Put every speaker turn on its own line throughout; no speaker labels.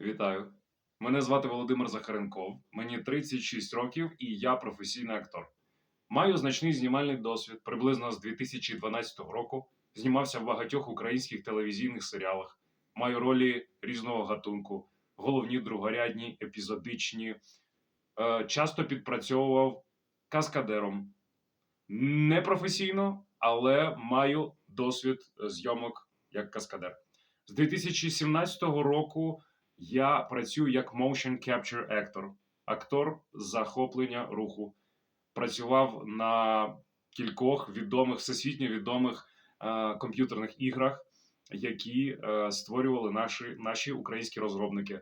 Вітаю. Мене звати Володимир Захаренков. Мені 36 років і я професійний актор. Маю значний знімальний досвід. Приблизно з 2012 року знімався в багатьох українських телевізійних серіалах. Маю ролі різного гатунку, головні, другорядні, епізодичні. Е, часто підпрацьовував каскадером. Не професійно, але маю досвід зйомок як каскадер. З 2017 року я працюю як motion capture actor, актор захоплення руху. Працював на кількох відомих, всесвітньо відомих е, комп'ютерних іграх, які е, створювали наші, наші українські розробники.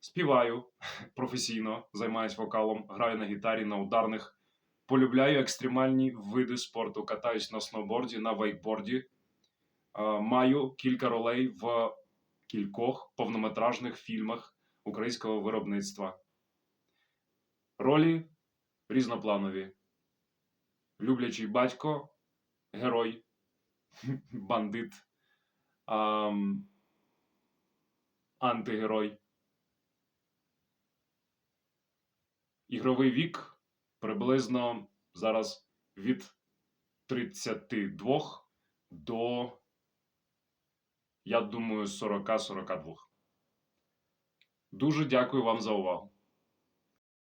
Співаю професійно, займаюся вокалом, граю на гітарі, на ударних. Полюбляю екстремальні види спорту, катаюсь на сноуборді, на вейкборді. Е, Маю кілька ролей в кількох повнометражних фільмах українського виробництва. Ролі різнопланові. Люблячий батько, герой, бандит, ам, антигерой. Ігровий вік приблизно зараз від 32 до, я думаю, 40-42. Дуже дякую вам за увагу.